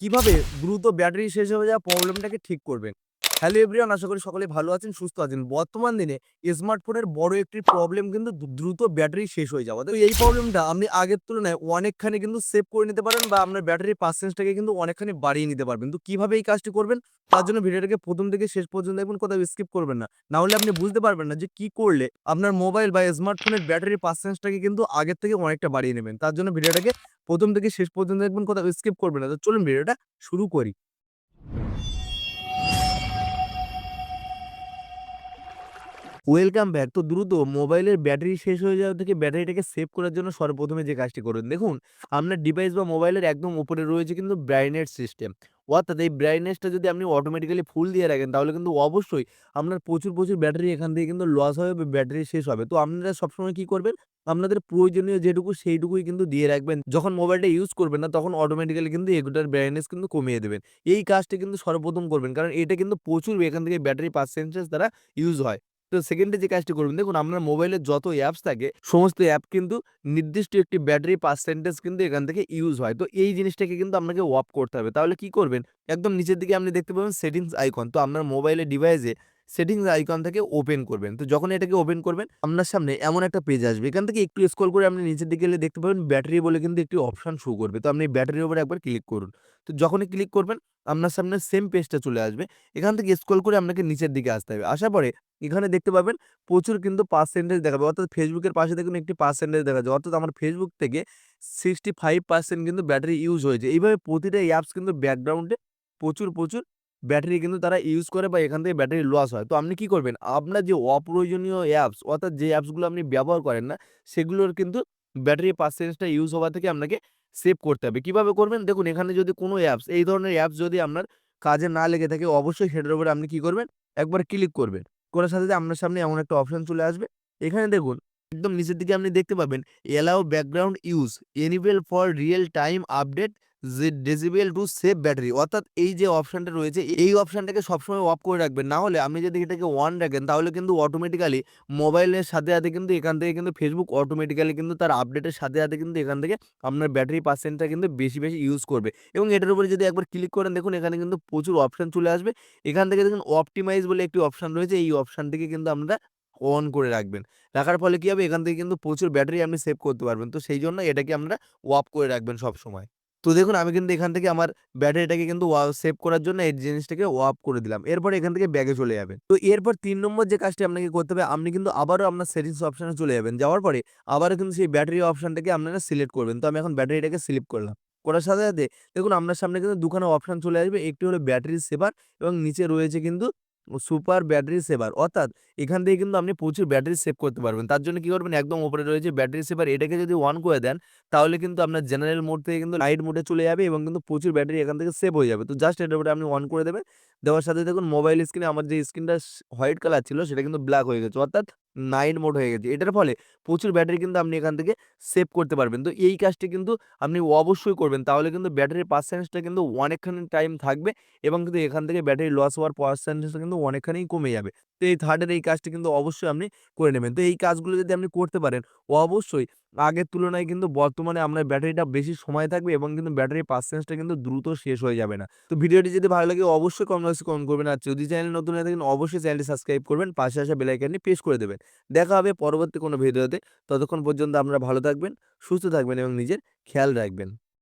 কীভাবে দ্রুত ব্যাটারি শেষ হয়ে যাওয়া প্রবলেমটাকে ঠিক করবেন? হ্যালো এভরিওয়ান আশা করি সকলে ভালো আছেন, সুস্থ আছেন। বর্তমান দিনে স্মার্টফোনের বড় একটি প্রবলেম কিন্তু দ্রুত ব্যাটারি শেষ হয়ে যাওয়া। তো এই প্রবলেমটা আপনি আগের তুলনায় অনেকখানি কিন্তু সেভ করে নিতে পারেন বা আপনার ব্যাটারির পার্সেন্টটাকে কিন্তু অনেকখানি বাড়িয়ে নিতে পারবেন। তো কীভাবে এই কাজটি করবেন? তার জন্য ভিডিওটাকে প্রথম থেকে শেষ পর্যন্ত দেখুন, কোথাও স্কিপ করবেন না। না হলে আপনি বুঝতে পারবেন না যে কি করলে আপনার মোবাইল বা স্মার্টফোনের ব্যাটারির পার্সেন্টটাকে কিন্তু আগের থেকে অনেকটা বাড়িয়ে নেবেন। তার জন্য ভিডিওটাকে প্রথম থেকে শেষ পর্যন্ত দেখবেন, কোথাও স্কিপ করবেন না। তো চলুন ভিডিওটা শুরু করি। ওয়েলকাম ব্যাক তো দ্রুত মোবাইলের ব্যাটারি শেষ হয়ে যাওয়া থেকে ব্যাটারিটাকে সেভ করার জন্য সর্বপ্রথমে যে কাজটি করুন, দেখুন আপনার ডিভাইস বা মোবাইলের একদম উপরে রয়েছে কিন্তু ব্রাইনেট সিস্টেম অর্থাৎ এই ব্রাইটনেসটা যদি আপনি অটোমেটিক্যালি ফুল দিয়ে রাখেন, তাহলে কিন্তু অবশ্যই আপনার প্রচুর প্রচুর ব্যাটারি এখান থেকে কিন্তু লস হবে ব্যাটারি শেষ হবে। তো আপনারা সবসময় কি করবেন? আপনাদের প্রয়োজনীয় যেটুকু সেইটুকুই কিন্তু দিয়ে রাখবেন। যখন মোবাইলটা ইউজ করবেন না, তখন অটোমেটিক্যালি কিন্তু এগুলোর ব্রাইটনেস কিন্তু কমিয়ে দেবেন। এই কাজটি কিন্তু সর্বপ্রথম করবেন, কারণ এটা কিন্তু প্রচুর এখান থেকে ব্যাটারি পার্সেন্টেজ দ্বারা ইউজ হয়। তো সেকেন্ডে যে কাজটি করবেন, দেখুন আপনার মোবাইলে যত অ্যাপস থাকে, সমস্ত অ্যাপ কিন্তু নির্দিষ্ট একটি ব্যাটারি পার্সেন্টেজ কিন্তু এখান থেকে ইউজ হয়। তো এই জিনিসটাকে কিন্তু আপনাকে ওয়াপ করতে হবে। তাহলে কি করবেন? একদম নিচের দিকে আপনি দেখতে পাবেন সেটিংস আইকন তো আপনার মোবাইলের ডিভাইসে সেটিংস আইকন থেকে ওপেন করবেন। তো যখন এটাকে ওপেন করবেন, আপনার সামনে এমন একটা পেজ আসবে। এখান থেকে একটু স্ক্রল করে আপনি নিচের দিকে গেলে দেখতে পাবেন ব্যাটারি বলে কিন্তু একটি অপশান শো করবে। তো আপনি ব্যাটারির উপর একবার ক্লিক করুন। তো যখনই ক্লিক করবেন, আপনার সামনে সেম পেজটা চলে আসবে। এখান থেকে স্ক্রল করে আপনাকে নিচের দিকে আসতে হবে। আসার পরে এখানে দেখতে পাবেন প্রচুর কিন্তু পার্সেন্টেজ দেখাবে। অর্থাৎ ফেসবুকের পাশে দেখুন একটি পার্সেন্টেজ দেখা যায় অর্থাৎ আমার ফেসবুক থেকে সিক্সটি ফাইভ পার্সেন্ট কিন্তু ব্যাটারি ইউজ হয়েছে। এইভাবে প্রতিটা অ্যাপস কিন্তু ব্যাকগ্রাউন্ডে প্রচুর প্রচুর ব্যাটারি কিন্তু তারা ইউজ করে বা এখান থেকে ব্যাটারি লস হয়। তো আপনি কি করবেন? আপনার যে অপ্রয়োজনীয় অ্যাপস অর্থাৎ যে অ্যাপসগুলো আপনি ব্যবহার করেন না, সেগুলোর কিন্তু ব্যাটারি পার্সেন্টেজটা ইউজ হওয়া থেকে আপনাকে সেভ করতে হবে। কীভাবে করবেন? দেখুন, এখানে যদি কোনো অ্যাপস এই ধরনের অ্যাপস যদি আপনার কাজে না লেগে থাকে, অবশ্যই সেটার উপরে আপনি কি করবেন? একবার ক্লিক করবেন। করার সাথে সাথে আপনার সামনে এমন একটা অপশন চলে আসবে। এখানে দেখুন, একদম নিচের দিকে আপনি দেখতে পাবেন allow background use enable for real time update disable to save battery অর্থাৎ এই যে অপশানটা রয়েছে, এই অপশানটাকে সবসময় অফ করে রাখবেন। না হলে আপনি যদি এটাকে অন রাখেন, তাহলে কিন্তু অটোমেটিক্যালি মোবাইলের সাথে সাথে কিন্তু এখান থেকে কিন্তু ফেসবুক অটোমেটিক্যালি কিন্তু তার আপডেটের সাথে সাথে কিন্তু এখান থেকে আপনার ব্যাটারি পার্সেন্টটা কিন্তু বেশি বেশি ইউজ করবে। এবং এটার উপরে যদি একবার ক্লিক করেন, দেখুন এখানে কিন্তু প্রচুর অপশান চলে আসবে। এখান থেকে দেখুন অপটিমাইজ বলে একটি অপশন রয়েছে, এই অপশানটিকে কিন্তু আপনারা অন করে রাখবেন। রাখার ফলে কি হবে? এখান থেকে কিন্তু প্রচুর ব্যাটারি আপনি সেভ করতে পারবেন। তো সেই জন্য এটাকে আপনারা অফ করে রাখবেন সব সময় তো দেখুন, আমি কিন্তু এখান থেকে আমার ব্যাটারিটাকে কিন্তু সেভ করার জন্য এই জিনিসটাকে অফ করে দিলাম। এরপর এখান থেকে ব্যাগে চলে যাবেন। তো এরপর তিন নম্বর যে কাজটি আপনাকে করতে হবে, আপনি কিন্তু আবারও আপনার সেটিংস অপশানে চলে যাবেন। যাওয়ার পরে আবারও কিন্তু সেই ব্যাটারি অপশনটাকে আপনারা সিলেক্ট করবেন। তো আমি এখন ব্যাটারিটাকে সিলেক্ট করলাম। করার সাথে সাথে দেখুন, আপনার সামনে কিন্তু দুখানা অপশান চলে আসবে। একটি হলো ব্যাটারি সেভার এবং নিচে রয়েছে কিন্তু সুপার ব্যাটারি সেভার। অর্থাৎ এখান থেকে কিন্তু আপনি প্রচুর ব্যাটারি সেভ করতে পারবেন। তার জন্য কী করবেন? একদম ওপরে রয়েছে ব্যাটারি সেভার। এটাকে যদি অন করে দেন, তাহলে কিন্তু আপনার জেনারেল মোড থেকে কিন্তু লাইট মোডে চলে যাবে এবং কিন্তু প্রচুর ব্যাটারি এখান থেকে সেভ হয়ে যাবে। তো জাস্ট এটার উপরে আপনি অন করে দেবেন। দেওয়ার সাথে দেখুন মোবাইল স্ক্রিনে আমার যে স্ক্রিনটা হোয়াইট কালার ছিল, সেটা কিন্তু ব্ল্যাক হয়ে গেছে। অর্থাৎ নাইট মোড হয়ে গেছে। এটার ফলে প্রচুর ব্যাটারি কিন্তু আপনি এখান থেকে সেভ করতে পারবেন। তো এই কাজটি কিন্তু আপনি অবশ্যই করবেন। তাহলে কিন্তু ব্যাটারির পার্সেন্টেজটা কিন্তু অনেকখানি টাইম থাকবে এবং কিন্তু এখান থেকে ব্যাটারি লস হওয়ার পার্সেন্টেজটা কিন্তু অনেকখানি কমে যাবে। তো এই থার্ডের এই কাজটি কিন্তু অবশ্যই আপনি করে নেবেন। তো এই কাজগুলো যদি আপনি করতে পারেন অবশ্যই। আগের তুলনায় কিন্তু বর্তমানে আপনার ব্যাটারিটা বেশি সময় থাকবে এবং কিন্তু ব্যাটারি পার্সেন্টেজটা কিন্তু দ্রুত শেষ হয়ে যাবে না। তো ভিডিওটি যদি ভালো লাগে অবশ্যই কমেন্ট কমেন্ট করবেন। আর যদি চ্যানেল নতুন হয়ে থাকেন অবশ্যই চ্যানেলটি সাবস্ক্রাইব করবেন। পাশে আসা বেলাইকানটি প্রেস করে দেবেন। দেখা হবে পরবর্তী কোনো ভিডিওতে। ততক্ষণ পর্যন্ত আপনারা ভালো থাকবেন, সুস্থ থাকবেন এবং নিজের খেয়াল রাখবেন।